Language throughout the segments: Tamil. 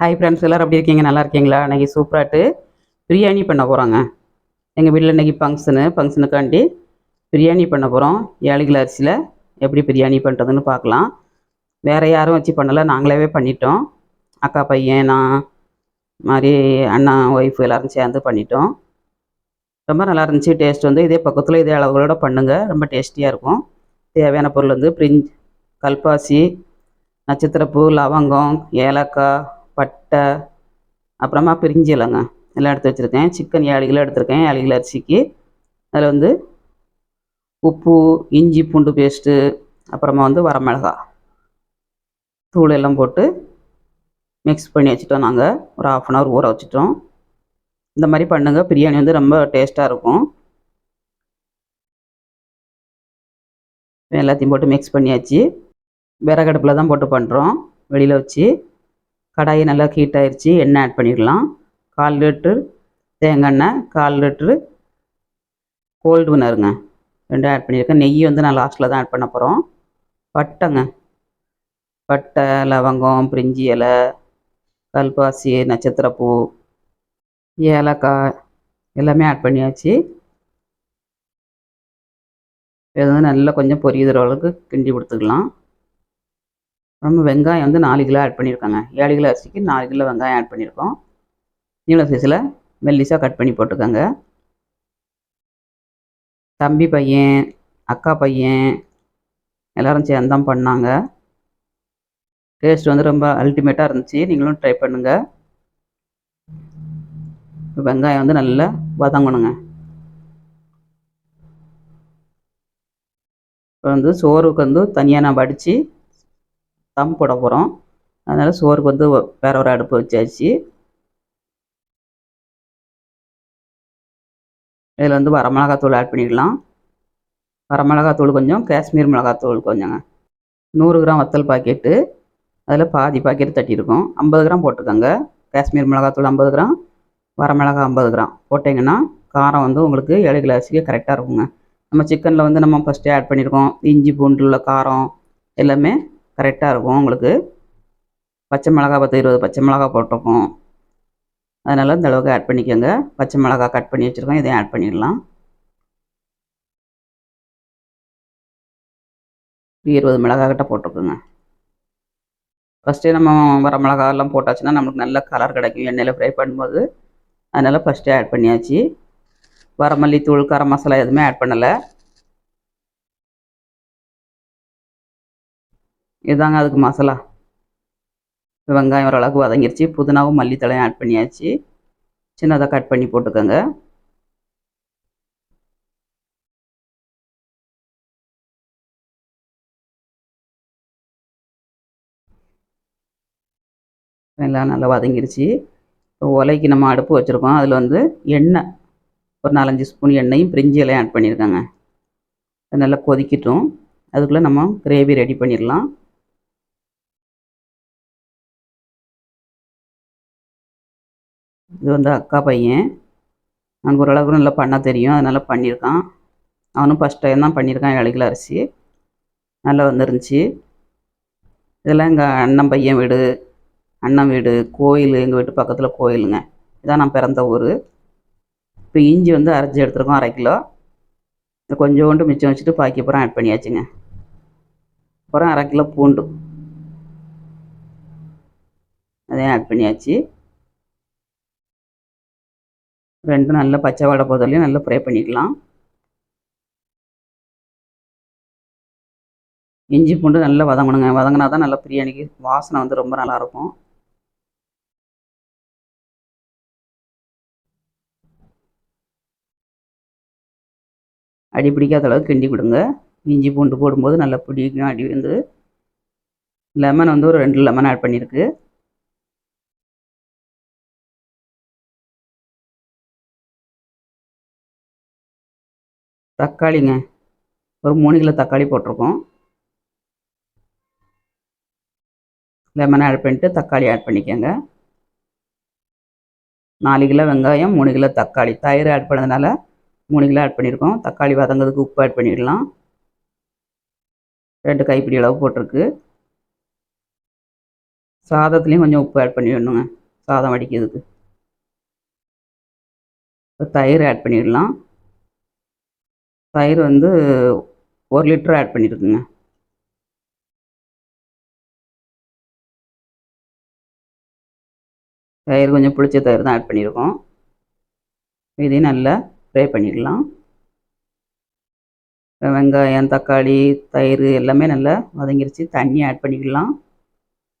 ஹாய் ஃப்ரெண்ட்ஸ் எல்லோரும் எப்படி இருக்கீங்க? நல்லா இருக்கீங்களா? இன்றைக்கி சூப்பராட்டு பிரியாணி பண்ண போகிறோங்க எங்கள் வீட்டில் இன்றைக்கி ஃபங்க்ஷனு ஃபங்க்ஷனுக்காண்டி பிரியாணி பண்ண போகிறோம் ஏழு கிலோ அரிசியில் எப்படி பிரியாணி பண்ணுறதுன்னு பார்க்கலாம். வேறு யாரும் வச்சு பண்ணலை நாங்களாவே பண்ணிட்டோம். அக்கா பையன் நான் மாதிரி அண்ணா ஒய்ஃப் எல்லோரும் சேர்ந்து பண்ணிட்டோம். ரொம்ப நல்லா இருந்துச்சு. டேஸ்ட் வந்து இதே பக்கத்தில் இதே அளவுகளோட பண்ணுங்கள் ரொம்ப டேஸ்டியாக இருக்கும். தேவையான பொருள் வந்து பிரிஞ்ச் கல்பாசி நட்சத்திரப்பூ லவங்கம் ஏலக்காய் பட்டை அப்புறமா பிரிஞ்சி இலைங்க. எல்லாம் எடுத்து வச்சுருக்கேன். சிக்கன் ஏழு கிலோ எடுத்திருக்கேன். ஏழு கிலோ அரிசிக்கு. அதில் வந்து உப்பு இஞ்சி பூண்டு பேஸ்ட்டு அப்புறமா வந்து வரமிளகா. தூள் எல்லாம் போட்டு மிக்ஸ் பண்ணி வச்சுட்டோம் நாங்கள் ஒரு ஆஃப் அன் ஹவர் ஊற வச்சுட்டோம். இந்த மாதிரி பண்ணுங்கள் பிரியாணி வந்து ரொம்ப டேஸ்ட்டாக இருக்கும். எல்லாத்தையும் போட்டு மிக்ஸ் பண்ணியாச்சு. விறகடுப்பில் தான் போட்டு பண்ணுறோம் வெளியில் வச்சு. கடாயை நல்லா ஹீட் ஆயிடுச்சு எண்ணெய் ஆட் பண்ணிடலாம். கால் லிட்ரு தேங்காய் எண்ணெய் கால் லிட்ரு கோல்டு வினருங்க. ரெண்டும் ஆட் பண்ணியிருக்கேன். நெய் வந்து நான் லாஸ்ட்டில் தான் ஆட் பண்ண போகிறோம் பட்டைங்க. பட்டை லவங்கம் பிரிஞ்சி இலை கல்பாசி நட்சத்திரப்பூ ஏலக்காய் எல்லாமே ஆட் பண்ணியாச்சு. இது வந்து நல்லா கொஞ்சம் பொரியுற அளவுக்கு கிண்டி கொடுத்துக்கலாம். நம்ம வெங்காயம் வந்து நாலு கிலோ ஆட் பண்ணியிருக்கோங்க. ஏழு கிலோ அரிசிக்கு நாலு கிலோ வெங்காயம் ஆட் பண்ணியிருக்கோம். நீள சைஸில் மெல்லிசாக கட் பண்ணி போட்டுக்கோங்க. தம்பி பையன் அக்கா பையன் எல்லோரும் சேர்ந்து தான் பண்ணாங்க. டேஸ்ட் வந்து ரொம்ப அல்டிமேட்டாக இருந்துச்சு. நீங்களும் ட்ரை பண்ணுங்கள் வெங்காயம் வந்து நல்லா வதங்கணுங்க. இப்போ வந்து சோறுக்கு வந்து தனியாக நான் வடித்து தம் போட போகிறோம் அதனால் சோறுக்கு வந்து வேற ஒரு அடுப்பு வச்சாச்சு. இதில் வந்து வரமிளகாத்தூள் ஆட் பண்ணிக்கலாம். வரமிளகாத்தூள் கொஞ்சம் காஷ்மீர் மிளகாத்தூள் கொஞ்சங்க. நூறு கிராம் வத்தல் பாக்கெட்டு. அதில் பாதி பாக்கெட் தட்டியிருக்கோம். ஐம்பது கிராம் போட்டுக்கோங்க காஷ்மீர் மிளகாத்தூள் ஐம்பது கிராம் வரமிளகா ஐம்பது கிராம். போட்டிங்கன்னா காரம் வந்து உங்களுக்கு ஏழு கிளாஸுக்கு கரெக்டாக இருக்குங்க. நம்ம சிக்கனில் வந்து நம்ம ஃபஸ்ட்டே ஆட் பண்ணியிருக்கோம். இஞ்சி பூண்டு உள்ள காரம் எல்லாமே கரெக்டாக இருக்கும் உங்களுக்கு. பச்சை மிளகா பத்து இருபது பச்சை மிளகா போட்டிருக்கோம் அதனால் இந்த அளவுக்கு ஆட் பண்ணிக்கோங்க. பச்சை மிளகா கட் பண்ணி வச்சுருக்கோம். இதையும் ஆட் பண்ணிடலாம். இருபது மிளகா கிட்ட போட்டிருக்குங்க. ஃபஸ்ட்டே நம்ம வர மிளகா எல்லாம் போட்டாச்சுன்னா நம்மளுக்கு நல்ல கலர் கிடைக்கும். எண்ணெயில் ஃப்ரை பண்ணும்போது. அதனால் ஃபஸ்ட்டே ஆட் பண்ணியாச்சு. வரமல்லித்தூள் கரம் மசாலா எதுவுமே ஆட் பண்ணலை. இதுதாங்க அதுக்கு மசாலா. வெங்காயம் ஓரளவுக்கு வதங்கிருச்சு. புதினாவும் மல்லித்தலையும் ஆட் பண்ணியாச்சு. சின்னதாக கட் பண்ணி போட்டுக்கோங்க. எல்லாம் நல்லா வதங்கிருச்சு. இப்போ உலைக்கு நம்ம அடுப்பு வச்சுருக்கோம். அதில் வந்து எண்ணெய். ஒரு நாலஞ்சு ஸ்பூன் எண்ணெயும் பிரிஞ்சி இலையும் ஆட் பண்ணியிருக்காங்க. நல்லா கொதிக்கட்டும். அதுக்குள்ளே நம்ம கிரேவி ரெடி பண்ணிடலாம். இது வந்து அக்கா பையன். அவனுக்கு ஓரளவுக்கு நல்லா பண்ண தெரியும். அதனால் பண்ணியிருக்கான். அவனும் ஃபஸ்ட் டைம் தான் பண்ணியிருக்கான் ஏழு அரிசி. நல்லா வந்துருந்துச்சு. இதெல்லாம் எங்கள் அண்ணன் பையன் வீடு அண்ணன் வீடு கோயில் எங்கள் வீட்டு பக்கத்தில் கோயிலுங்க. இதான் நான் பிறந்த ஊர். இப்போ இஞ்சி வந்து அரைச்சி எடுத்துருக்கோம் அரை கிலோ. கொஞ்சோண்டு மிச்சம் வச்சுட்டு பாக்கி அப்புறம் ஆட் பண்ணியாச்சுங்க. அப்புறம் அரை கிலோ பூண்டு. அதையும் ஆட் பண்ணியாச்சு. ரெண்டும் நல்லா பச்சை வாடை போதலையும் நல்லா ஃப்ரை பண்ணிக்கலாம். இஞ்சி பூண்டு நல்லா வதங்கணுங்க. வதங்கினா தான் நல்லா பிரியாணிக்கு வாசனை வந்து ரொம்ப நல்லாயிருக்கும் அடி பிடிக்காத அளவுக்கு கிண்டி கொடுங்க. இஞ்சி பூண்டு போடும்போது நல்லா பிடிக்கும். அடி வந்து லெமன் வந்து ஒரு ரெண்டு லெமன் ஆட் பண்ணியிருக்கு. தக்காளிங்க. ஒரு மூணு கிலோ தக்காளி போட்டிருக்கோம். லெமன் ஆட் பண்ணிட்டு தக்காளி ஆட் பண்ணிக்கோங்க. நாலு கிலோ வெங்காயம் மூணு கிலோ தக்காளி. தயிர் ஆட் பண்ணதுனால மூணு கிலோ ஆட் பண்ணியிருக்கோம். தக்காளி வதங்கிறதுக்கு உப்பு ஆட் பண்ணிடலாம். ரெண்டு கைப்பிடி அளவு போட்டிருக்கு. சாதத்துலேயும் கொஞ்சம் உப்பு ஆட் பண்ணிடணுங்க. சாதம் வடிக்கிறதுக்கு. இப்போ தயிர் ஆட் பண்ணிடலாம். தயிர் வந்து ஒரு லிட்டர் ஆட் பண்ணியிருக்குங்க தயிர் கொஞ்சம் புளிச்ச தயிர் தான் ஆட் பண்ணியிருக்கோம் இதையும் நல்லா ஃப்ரை பண்ணிடலாம். வெங்காயம் தக்காளி தயிர் எல்லாமே நல்லா வதங்கிருச்சு. தண்ணி ஆட் பண்ணிக்கலாம்.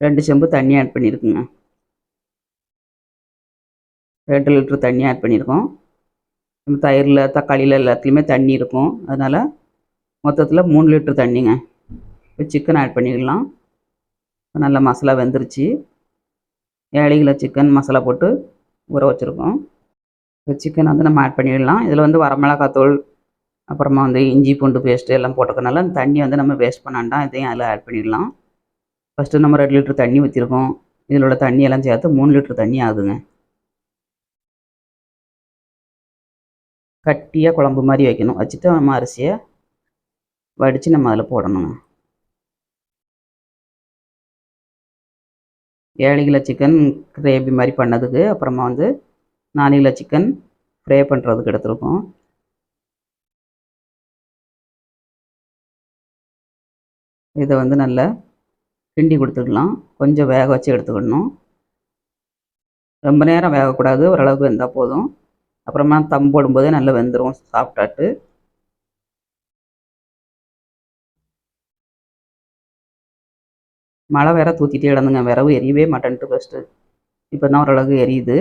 ரெண்டு செம்பு தண்ணி ஆட் பண்ணியிருக்குங்க ரெண்டு லிட்ரு தண்ணி ஆட் பண்ணியிருக்கோம் தயிரில் தக்காளியில் எல்லாத்துலேயுமே தண்ணி இருக்கும். அதனால் மொத்தத்தில் மூணு லிட்டர் தண்ணிங்க. இப்போ சிக்கன் ஆட் பண்ணிக்கலாம் நல்லா மசாலா வெந்துருச்சு. ஏழு கிலோ சிக்கன் மசாலா போட்டு ஊற வச்சுருக்கோம். இப்போ சிக்கன் வந்து நம்ம ஆட் பண்ணிடலாம். இதில் வந்து வரமிளகாத்தூள் அப்புறமா வந்து இஞ்சி பூண்டு பேஸ்ட்டு எல்லாம் போட்டுக்கனால அந்த தண்ணி வந்து நம்ம வேஸ்ட் பண்ணாண்டாம் இதையும் அதில் ஆட் பண்ணிடலாம். ஃபஸ்ட்டு நம்ம ரெண்டு லிட்டர் தண்ணி ஊற்றிருக்கோம் இதில் உள்ள தண்ணியெல்லாம் சேர்த்து மூணு லிட்டர் தண்ணி ஆகுதுங்க. கட்டியாக குழம்பு மாதிரி வைக்கணும். வச்சுட்டு நம்ம அரிசியை வடித்து நம்ம அதில் போடணுங்க ஏழு கிலோ சிக்கன் கிரேவி மாதிரி பண்ணதுக்கு அப்புறமா வந்து நாலு கிலோ சிக்கன் ஃப்ரை பண்ணுறதுக்கு எடுத்துருக்கோம். இதை வந்து நல்லா கிண்டி கொடுத்துக்கலாம். கொஞ்சம் வேக வச்சு எடுத்துக்கணும். ரொம்ப நேரம் வேகக்கூடாது. ஓரளவுக்கு இருந்தால் போதும். அப்புறமா தம் போடும்போதே நல்லா வெந்துடும் சாப்பிட்டாட்டு. மழை வேற தூத்திட்டே கிடந்துங்க விறவு எரியவே மாட்டேன்ட்டு ஃபஸ்ட்டு இப்போ தான் ஓரளவுக்கு எரியுது.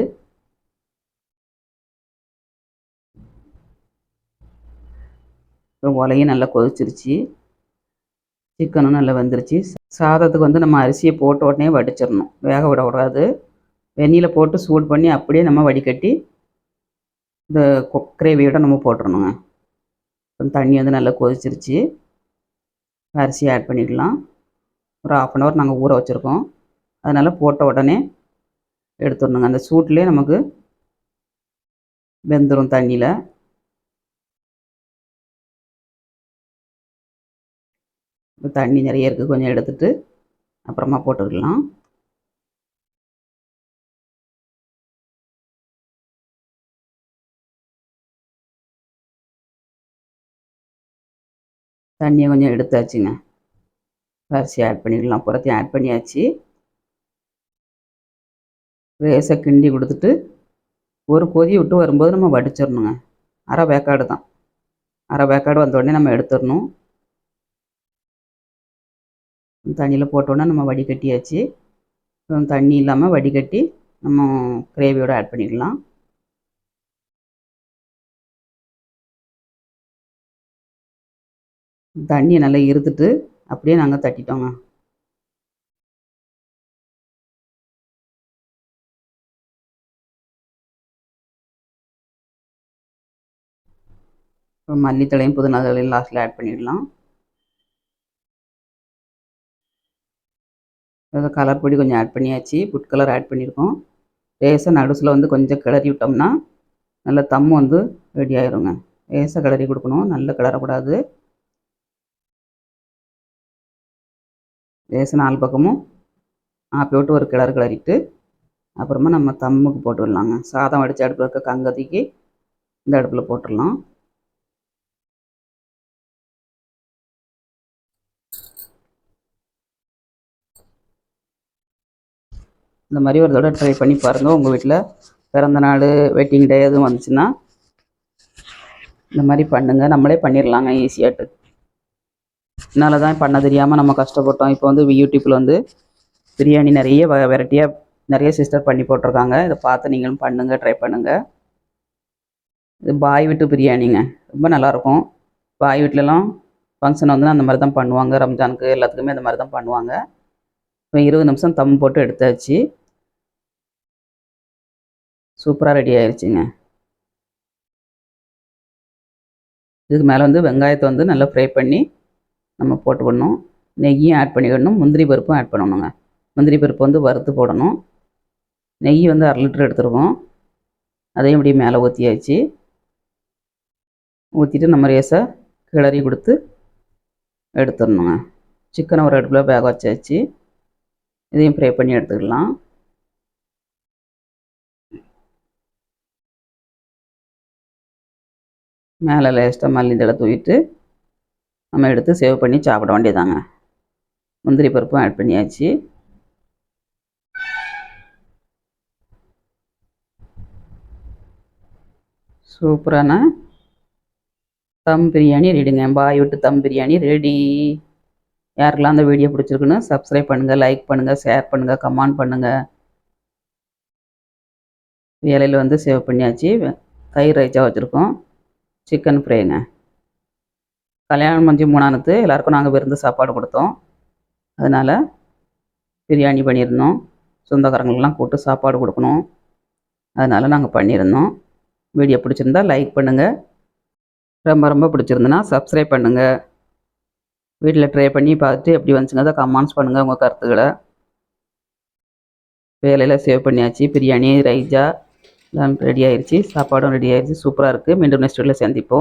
இப்போ உலையும் நல்லா கொதிச்சிருச்சு. சிக்கனும் நல்லா வெந்துருச்சு. சாதத்துக்கு வந்து நம்ம அரிசியை போட்ட உடனே வடிச்சிடணும். வேக விடக்கூடாது வெந்நியில் போட்டு சூடு பண்ணி அப்படியே நம்ம வடிகட்டி இந்த கிரேவியோட நம்ம போட்டுடணுங்க தண்ணி வந்து நல்லா கொதிச்சிருச்சு. அரிசி ஆட் பண்ணிக்கலாம். ஒரு ஆஃப் அன் ஹவர் நாங்கள் ஊற வச்சுருக்கோம். அதனால் போட்ட உடனே எடுத்துடணுங்க. அந்த சூட்லேயே நமக்கு வெந்துடும் தண்ணியில். தண்ணி நிறைய இருக்குது கொஞ்சம் எடுத்துகிட்டு அப்புறமா போட்டுக்கலாம். தண்ணியை கொஞ்சம் எடுத்தாச்சுங்க. அரிசி ஆட் பண்ணிக்கலாம். புறத்தையும் ஆட் பண்ணியாச்சு. ரேஸை கிண்டி கொடுத்துட்டு ஒரு கொதி விட்டு வரும்போது நம்ம வடிச்சிடணுங்க. அரை வேக்காடு தான். அரை வேக்காடு வந்த உடனே நம்ம எடுத்துடணும். தண்ணியில் போட்டோன்னே நம்ம வடிகட்டியாச்சு. தண்ணி இல்லாமல் வடிகட்டி நம்ம கிரேவியோடு ஆட் பண்ணிக்கலாம். தண்ணியை நல்லா இருத்துட்டு அப்படியே நாங்கள் தட்டிட்டோங்க. மல்லித்தலையும் புதினா தலையும் லாஸ்ட்டில் ஆட் பண்ணிடலாம். அதாவது கலர் பொடி கொஞ்சம் ஆட் பண்ணியாச்சு. ஃபுட் கலர் ஆட் பண்ணியிருக்கோம் லேசாக நடுசில் வந்து கொஞ்சம் கிளறி விட்டோம்னா நல்ல தம் வந்து ரெடி ஆயிருங்க. லேசாக கிளறி கொடுக்கணும். நல்ல கிளறக்கூடாது. லேசு நாலு பக்கமும் ஆப்பி விட்டு ஒரு கிளறு கிளறிட்டு அப்புறமா நம்ம தம்முக்கு போட்டுடலாங்க. சாதம் வடித்த அடுப்பில் இருக்க கங்கதிக்கு இந்த அடுப்பில் போட்டுடலாம். இந்த மாதிரி ஒரு தடவை ட்ரை பண்ணி பாருங்கள் உங்கள் வீட்டில் பிறந்த நாள் வெட்டிங் டே எதுவும் வந்துச்சுன்னா இந்த மாதிரி பண்ணுங்கள் நம்மளே பண்ணிடலாங்க ஈஸியாட்டு இதனால தான் பண்ண தெரியாமல் நம்ம கஷ்டப்பட்டோம். இப்போ வந்து யூடியூப்பில் வந்து பிரியாணி நிறைய வெரைட்டியாக நிறைய சிஸ்டர் பண்ணி போட்டிருக்காங்க. இதை பார்த்து நீங்களும் பண்ணுங்கள் ட்ரை பண்ணுங்கள் இது பாய் வீட்டு பிரியாணிங்க. ரொம்ப நல்லாயிருக்கும் பாய் வீட்டிலலாம் ஃபங்க்ஷன் வந்து அந்த மாதிரி தான் பண்ணுவாங்க. ரம்ஜானுக்கு எல்லாத்துக்குமே அந்த மாதிரி தான் பண்ணுவாங்க. இப்போ இருபது நிமிஷம் தம் போட்டு எடுத்தாச்சு. சூப்பராக ரெடி ஆயிடுச்சுங்க இதுக்கு மேலே வந்து வெங்காயத்தை வந்து நல்லா ஃப்ரை பண்ணி நம்ம போட்டுக்கணும் நெய்யும் ஆட் பண்ணிக்கணும். முந்திரி பருப்பும் ஆட் பண்ணணுங்க. முந்திரி பருப்பு வந்து வறுத்து போடணும். நெய் வந்து அரை லிட்டர் எடுத்துருக்கோம் அதையும் அப்படியே மேலே ஊற்றியாச்சு ஊற்றிட்டு நம்ம ரேஸாக கிளறி கொடுத்து எடுத்துடணுங்க. சிக்கனை ஒரு அடுப்பில் வேக வச்சாச்சு. இதையும் ஃப்ரை பண்ணி எடுத்துக்கலாம். மேலே லேஸ்ட்டாக மல்லி தடை தூவிட்டு நம்ம எடுத்து சேவ் பண்ணி சாப்பிட வேண்டியதாங்க முந்திரி பருப்பும் ஆட் பண்ணியாச்சு. சூப்பரான தம் பிரியாணி ரெடிங்க. பாய் விட்டு தம் பிரியாணி ரெடி. யாருக்கெல்லாம் அந்த வீடியோ பிடிச்சிருக்குன்னு சப்ஸ்கிரைப் பண்ணுங்கள் லைக் பண்ணுங்கள் ஷேர் பண்ணுங்கள் கமெண்ட் பண்ணுங்கள் இலையில் வந்து சேவ் பண்ணியாச்சு. தயிர் ரைச்சா வச்சுருக்கோம். சிக்கன் ஃப்ரைங்க கல்யாணம் மஞ்சி மூணானது எல்லாருக்கும் நாங்கள் விருந்து சாப்பாடு கொடுத்தோம். அதனால் பிரியாணி பண்ணியிருந்தோம். சொந்தக்காரங்களுக்கெல்லாம் கூப்பிட்டு சாப்பாடு கொடுக்கணும். அதனால் நாங்கள் பண்ணியிருந்தோம். வீடியோ பிடிச்சிருந்தா லைக் பண்ணுங்கள் ரொம்ப ரொம்ப பிடிச்சிருந்துன்னா சப்ஸ்கிரைப் பண்ணுங்கள் வீட்டில் ட்ரை பண்ணி பார்த்துட்டு எப்படி வந்துச்சுங்க அதை கமெண்ட்ஸ் பண்ணுங்கள் உங்கள் கருத்துக்களை. வேலையில் சேவ் பண்ணியாச்சு. பிரியாணி ரைஜா எல்லாம் ரெடி ஆயிடுச்சு சாப்பாடும் ரெடி ஆயிடுச்சு சூப்பராக இருக்குது மீண்டும் நெக்ஸ்ட் வீட்டில் சந்திப்போம்.